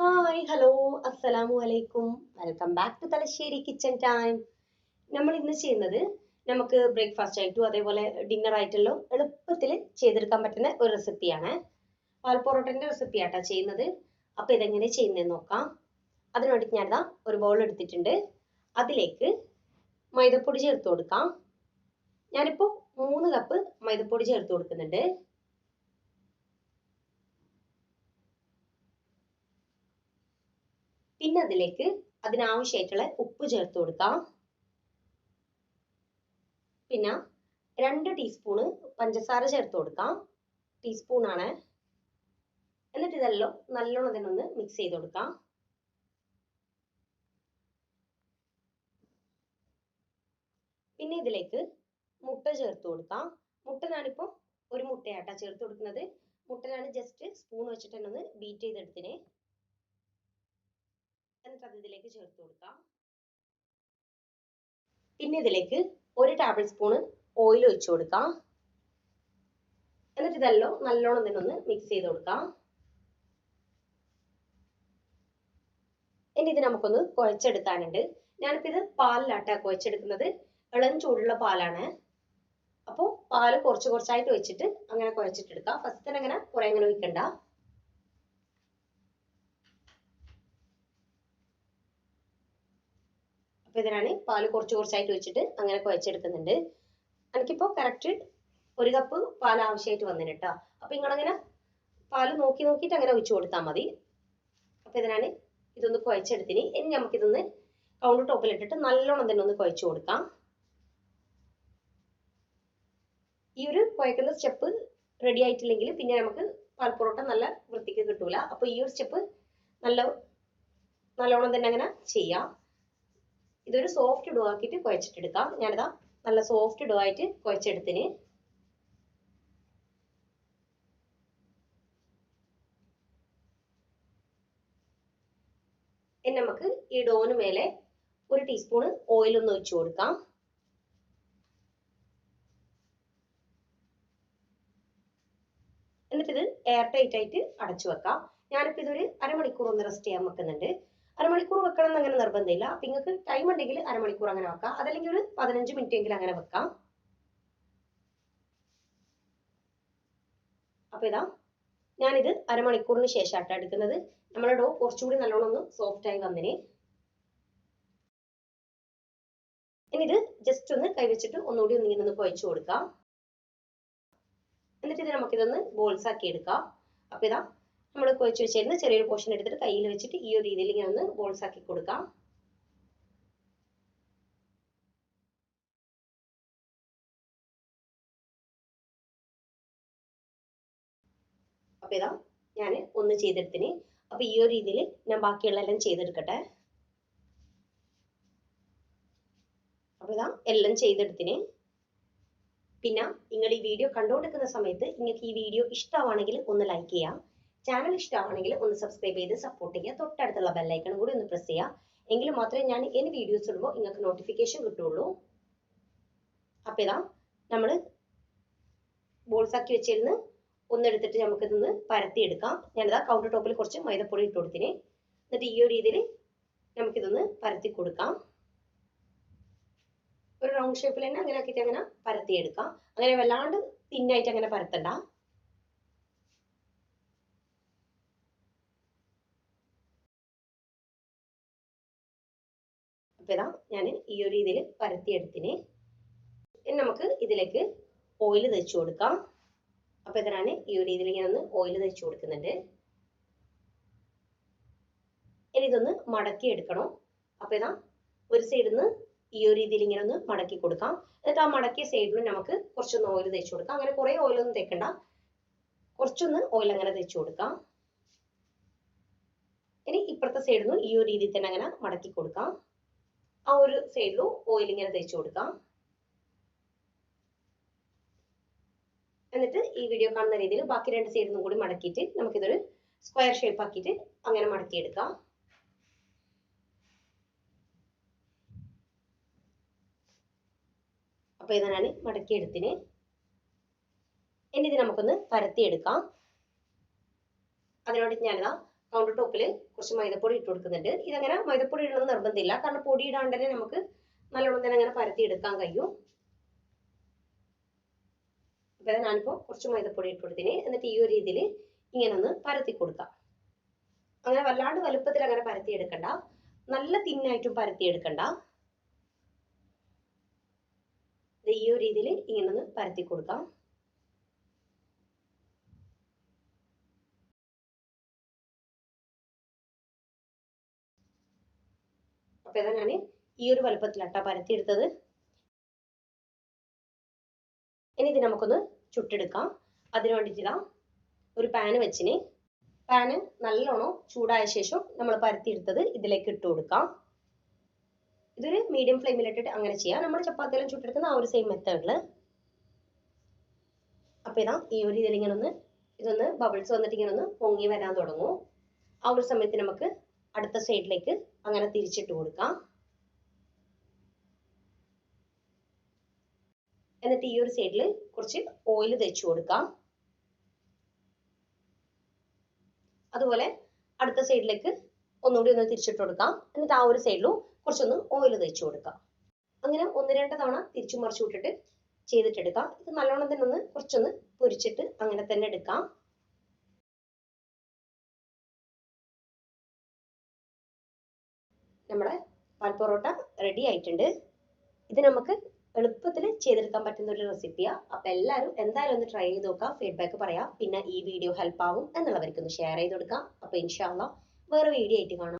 Hi hello അസ്സലാമു അലൈക്കും welcome back to Thalassery kitchen time നമ്മൾ ഇന്ന് ചെയ്യുന്നത് നമുക്ക് ബ്രേക്ക്ഫാസ്റ്റ് ആയിട്ടും അതേപോലെ ഡിന്നർ ആയിട്ടുള്ള എളുപ്പത്തിൽ ചെയ്തെടുക്കാൻ പറ്റുന്ന ഒരു റെസിപ്പിയാണ് പാൽ പൊറോട്ടന്റെ റെസിപ്പി ആട്ടാ ചെയ്യുന്നത്. അപ്പോൾ ഇതെങ്ങനെ ചെയ്യുന്നതെന്ന് നോക്കാം. അതിനുവേണ്ടി വേണ്ടി ഞാനിതാ ഒരു ബൗൾ എടുത്തിട്ടുണ്ട്. അതിലേക്ക് മൈദപ്പൊടി ചേർത്ത് കൊടുക്കാം. ഞാനിപ്പോൾ മൂന്ന് കപ്പ് മൈദപ്പൊടി ചേർത്ത് കൊടുക്കുന്നുണ്ട്. പിന്നെ അതിലേക്ക് അതിനാവശ്യമായിട്ടുള്ള ഉപ്പ് ചേർത്ത് കൊടുക്കാം. പിന്നെ രണ്ട് ടീസ്പൂണ് പഞ്ചസാര ചേർത്ത് കൊടുക്കാം. ടീസ്പൂണാണ് എന്നിട്ട് ഇതെല്ലാം നല്ലോണം തന്നെ ഒന്ന് മിക്സ് ചെയ്ത് കൊടുക്കാം. പിന്നെ ഇതിലേക്ക് മുട്ട ചേർത്ത് കൊടുക്കാം. മുട്ട ഞാനിപ്പോൾ ഒരു മുട്ടയാട്ടാ ചേർത്ത് കൊടുക്കുന്നത്. മുട്ട ഞാൻ ജസ്റ്റ് സ്പൂൺ വെച്ചിട്ട് തന്നെ ഒന്ന് ബീറ്റ് ചെയ്തെടുത്തിനെ. എന്നിട്ട് അത് ഇതിലേക്ക് ചേർത്ത് കൊടുക്കാം. പിന്നെ ഇതിലേക്ക് ഒരു ടേബിൾ സ്പൂണ് ഓയിൽ ഒഴിച്ച് കൊടുക്കാം. എന്നിട്ട് ഇതെല്ലാം നല്ലോണം ഇതിനൊന്ന് മിക്സ് ചെയ്ത് കൊടുക്കാം. ഇനി ഇത് നമുക്കൊന്ന് കുഴച്ചെടുക്കാനുണ്ട്. ഞാനിപ്പോൾ ഇത് പാലിലാട്ടാ കുഴച്ചെടുക്കുന്നത്. ഇളം ചൂടുള്ള പാലാണ്. അപ്പോൾ പാൽ കുറച്ച് കുറച്ചായിട്ട് വെച്ചിട്ട് അങ്ങനെ കുഴച്ചിട്ടെടുക്കാം. ഫസ്റ്റ് തന്നെ അങ്ങനെ കുറെ അങ്ങനെ ഒഴിക്കണ്ട. ഇതിനാണ് പാൽ കുറച്ച് കുറച്ചായിട്ട് വെച്ചിട്ട് അങ്ങനെ കുഴച്ചെടുക്കുന്നുണ്ട്. എനിക്കിപ്പോൾ കറക്റ്റ് ഒരു കപ്പ് പാൽ ആവശ്യമായിട്ട് വന്നിന് കേട്ടോ അപ്പോൾ നിങ്ങളങ്ങനെ പാൽ നോക്കി നോക്കിയിട്ട് അങ്ങനെ ഒഴിച്ചു കൊടുത്താൽ മതി. അപ്പോൾ ഇതിനാണ് ഇതൊന്ന് കുഴച്ചെടുത്തിന്. ഇനി നമുക്കിതൊന്ന് കൗണ്ടർ ടോപ്പിലിട്ടിട്ട് നല്ലോണം തന്നെ ഒന്ന് കുഴച്ചു കൊടുക്കാം. ഈ ഒരു കുഴക്കുന്ന സ്റ്റെപ്പ് റെഡി ആയിട്ടില്ലെങ്കിൽ പിന്നെ നമുക്ക് പാൽ പൊറോട്ട നല്ല വൃത്തിക്ക് കിട്ടൂല. അപ്പോൾ ഈ ഒരു സ്റ്റെപ്പ് നല്ല നല്ലോണം തന്നെ അങ്ങനെ ചെയ്യാം. ഇതൊരു സോഫ്റ്റ് ഡോ ആക്കിയിട്ട് കുഴച്ചിട്ടെടുക്കാം. ഞാനിതാ നല്ല സോഫ്റ്റ് ഡോ ആയിട്ട് കുഴച്ചെടുത്തിന്. ഇനി നമുക്ക് ഈ ഡോന് മേലെ ഒരു ടീസ്പൂണ് ഓയിൽ ഒന്ന് ഒഴിച്ചു കൊടുക്കാം. എന്നിട്ട് ഇത് എയർ ടൈറ്റ് ആയിട്ട് അടച്ചു വെക്കാം ഞാനിപ്പോൾ ഇതൊരു അരമണിക്കൂർ ഒന്ന് റെസ്റ്റ് ചെയ്യാൻ വെക്കുന്നുണ്ട്. അരമണിക്കൂർ വെക്കണം എന്ന് അങ്ങനെ നിർബന്ധമില്ല. അപ്പം നിങ്ങൾക്ക് ടൈം ഉണ്ടെങ്കിൽ അരമണിക്കൂർ അങ്ങനെ വെക്കാം. അതല്ലെങ്കിൽ ഒരു പതിനഞ്ച് മിനിറ്റ് എങ്കിലും അങ്ങനെ വെക്കാം. അപ്പൊ ഇതാ ഞാനിത് അരമണിക്കൂറിന് ശേഷമാട്ടോ എടുക്കുന്നത്. നമ്മുടെ ഡോ കുറച്ചുകൂടി നല്ലോണം ഒന്ന് സോഫ്റ്റ് ആയി വന്നിന്. ഇനി ഇത് ജസ്റ്റ് ഒന്ന് കൈവച്ചിട്ട് ഒന്നുകൂടി ഒന്ന് ഇങ്ങനെ ഒന്ന് കുഴച്ചു കൊടുക്കാം. എന്നിട്ട് ഇത് നമുക്കിതൊന്ന് ബോൾസ് ആക്കി എടുക്കാം. അപ്പൊ ഇതാ നമ്മൾ കുഴച്ച് വെച്ചിരുന്ന ചെറിയൊരു പോർഷൻ എടുത്തിട്ട് കയ്യിൽ വെച്ചിട്ട് ഈ ഒരു രീതിയിൽ ഇങ്ങനെ ഒന്ന് ബോൾസ് ആക്കി കൊടുക്കാം. അപ്പൊ ഇതാ ഞാൻ ഒന്ന് ചെയ്തെടുത്തിന്. അപ്പൊ ഈ ഒരു രീതിയിൽ ഞാൻ ബാക്കിയുള്ള എല്ലാം ചെയ്തെടുക്കട്ടെ. അപ്പൊ ഇതാ എല്ലാം ചെയ്തെടുത്തിന്. പിന്നെ നിങ്ങൾ ഈ വീഡിയോ കണ്ടുകൊണ്ടിരിക്കുന്ന സമയത്ത് നിങ്ങൾക്ക് ഈ വീഡിയോ ഇഷ്ടമാണെങ്കിൽ ഒന്ന് ലൈക്ക് ചെയ്യാം. ചാനൽ ഇഷ്ടമാണെങ്കിൽ ഒന്ന് സബ്സ്ക്രൈബ് ചെയ്ത് സപ്പോർട്ട് ചെയ്യുക. തൊട്ടടുത്തുള്ള ബെല്ലൈക്കൺ കൂടി ഒന്ന് പ്രസ് ചെയ്യുക. എങ്കിൽ മാത്രമേ ഞാൻ ഇനി വീഡിയോസ് ഇടുമ്പോൾ നിങ്ങൾക്ക് നോട്ടിഫിക്കേഷൻ കിട്ടുള്ളൂ അപ്പോൾ ഇതാ നമ്മൾ ബോൾസാക്കി വെച്ചിരുന്ന് ഒന്നെടുത്തിട്ട് നമുക്കിതൊന്ന് പരത്തിയെടുക്കാം. ഞാനിതാ കൗണ്ടർ ടോപ്പിൽ കുറച്ച് മൈദപ്പൊടി ഇട്ട് കൊടുത്തിനെ. എന്നിട്ട് ഈ ഒരു രീതിയിൽ നമുക്കിതൊന്ന് പരത്തി കൊടുക്കാം. ഒരു റൗണ്ട് ഷേപ്പിൽ തന്നെ അങ്ങനെ ആക്കിയിട്ട് അങ്ങനെ പരത്തിയെടുക്കാം. അങ്ങനെ വല്ലാണ്ട് തിന്നായിട്ട് അങ്ങനെ പരത്തണ്ട. അപ്പം ഇതാ ഞാൻ ഈ ഒരു രീതിയിൽ പരത്തിയെടുത്തിന്. ഇനി നമുക്ക് ഇതിലേക്ക് ഓയിൽ തേച്ച് കൊടുക്കാം. അപ്പോൾ ഇതിനാണ് ഈ ഒരു രീതിയിൽ ഞാൻ ഒന്ന് ഓയിൽ തേച്ച് കൊടുക്കുന്നുണ്ട്. ഇനി ഇതൊന്ന് മടക്കി എടുക്കണം അപ്പോൾ ഇതാ ഒരു സൈഡിൽ നിന്ന് ഈ ഒരു രീതിയിൽ ഇങ്ങനെ ഒന്ന് മടക്കി കൊടുക്കാം. എന്നിട്ട് ആ മടക്കിയ സൈഡിലും നമുക്ക് കുറച്ചൊന്ന് ഓയിൽ തേച്ച് കൊടുക്കാം. അങ്ങനെ കുറേ ഓയിലൊന്നും തേക്കണ്ട. കുറച്ചൊന്ന് ഓയിൽ അങ്ങനെ തേച്ച് കൊടുക്കാം. ഇനി ഇപ്പുറത്തെ സൈഡിൽ നിന്ന് ഈ ഒരു രീതിയിൽ തന്നെ അങ്ങനെ മടക്കി കൊടുക്കാം. ആ ഒരു സൈഡിലും ഓയിൽ ഇങ്ങനെ തേച്ച് കൊടുക്കാം. എന്നിട്ട് ഈ വീഡിയോ കാണുന്ന രീതിയിൽ ബാക്കി രണ്ട് സൈഡിൽ നിന്നും കൂടി മടക്കിയിട്ട് നമുക്കിതൊരു സ്ക്വയർ ഷേപ്പ് ആക്കിയിട്ട് അങ്ങനെ മടക്കിയെടുക്കാം. അപ്പൊ ഇതാണ് മടക്കിയെടുത്തിന്. ഇനി നമുക്കൊന്ന് പരത്തിയെടുക്കാം. അതിനോട് ഞാനിതാ കൗണ്ടർ ടോപ്പിൽ കുറച്ച് മൈദപ്പൊടി ഇട്ട് കൊടുക്കുന്നുണ്ട്. ഇതങ്ങനെ മൈദപ്പൊടി ഇടണം നിർബന്ധമില്ല. കാരണം പൊടി ഇടാണ്ട് തന്നെ നമുക്ക് നല്ലോണം തന്നെ അങ്ങനെ പരത്തി എടുക്കാൻ കഴിയും. അപ്പൊ ഞാനിപ്പോ കുറച്ച് മൈദപ്പൊടി ഇട്ട് കൊടുത്തിന്. എന്നിട്ട് ഈ ഒരു രീതിയിൽ ഇങ്ങനെ ഒന്ന് പരത്തി കൊടുക്കാം. അങ്ങനെ വല്ലാണ്ട് വലുപ്പത്തിൽ അങ്ങനെ പരത്തി എടുക്കണ്ട. നല്ല തിന്നായിട്ടും പരത്തി എടുക്കണ്ട. ഈ ഒരു രീതിയിൽ ഇങ്ങനെ ഒന്ന് പരത്തി കൊടുക്കാം. അപ്പൊ ഇതാ ഞാൻ ഈ ഒരു വലുപ്പത്തിലാട്ടാ പരത്തി എടുത്തത് ഇനി ഇത് നമുക്കൊന്ന് ചുട്ടെടുക്കാം. അതിനു വേണ്ടിയിട്ട് ഒരു പാന് വെച്ചിന്. പാന് നല്ലോണം ചൂടായ ശേഷം നമ്മൾ പരത്തിയെടുത്തത് ഇതിലേക്ക് ഇട്ട് കൊടുക്കാം. ഇതൊരു മീഡിയം ഫ്ലെയിമിൽ ഇട്ടിട്ട് അങ്ങനെ ചെയ്യാം. നമ്മൾ ചപ്പാത്തിയെല്ലാം ചുട്ടെടുക്കുന്ന ആ ഒരു സെയിം മെത്തേഡിൽ അപ്പൊ ഇതാ ഈ ഒരു ഇതിൽ ഇങ്ങനെ ഒന്ന് ഇതൊന്ന് ബബിൾസ് വന്നിട്ട് ഇങ്ങനെ ഒന്ന് പൊങ്ങി വരാൻ തുടങ്ങും. ആ ഒരു സമയത്ത് നമുക്ക് അടുത്ത സൈഡിലേക്ക് അങ്ങനെ തിരിച്ചിട്ട് കൊടുക്കാം. എന്നിട്ട് ഈ ഒരു സൈഡിൽ കുറച്ച് ഓയിൽ തേച്ച് കൊടുക്കാം. അതുപോലെ അടുത്ത സൈഡിലേക്ക് ഒന്നുകൂടി ഒന്ന് തിരിച്ചിട്ട് കൊടുക്കാം. എന്നിട്ട് ആ ഒരു സൈഡിലും കുറച്ചൊന്ന് ഓയിൽ തേച്ച് കൊടുക്കാം. അങ്ങനെ ഒന്ന് രണ്ട് തവണ തിരിച്ചു മറിച്ചു വിട്ടിട്ട് ചെയ്തിട്ടെടുക്കാം ഇത് നല്ലോണം തന്നെ ഒന്ന് കുറച്ചൊന്ന് പൊരിച്ചിട്ട് അങ്ങനെ തന്നെ എടുക്കാം. നമ്മുടെ പാൽപൊറോട്ട റെഡി ആയിട്ടുണ്ട്. ഇത് നമുക്ക് എളുപ്പത്തിൽ ചെയ്തെടുക്കാൻ പറ്റുന്ന ഒരു റെസിപ്പിയാണ് അപ്പോൾ എല്ലാവരും എന്തായാലും ഒന്ന് ട്രൈ ചെയ്ത് നോക്കാം. ഫീഡ്ബാക്ക് പറയാം. പിന്നെ ഈ വീഡിയോ ഹെൽപ്പ് ആവും എന്നുള്ളവർക്ക് ഒന്ന് ഷെയർ ചെയ്ത് കൊടുക്കാം. അപ്പോൾ ഇൻഷാല്ല വേറെ വീഡിയോ ആയിട്ട് കാണാം.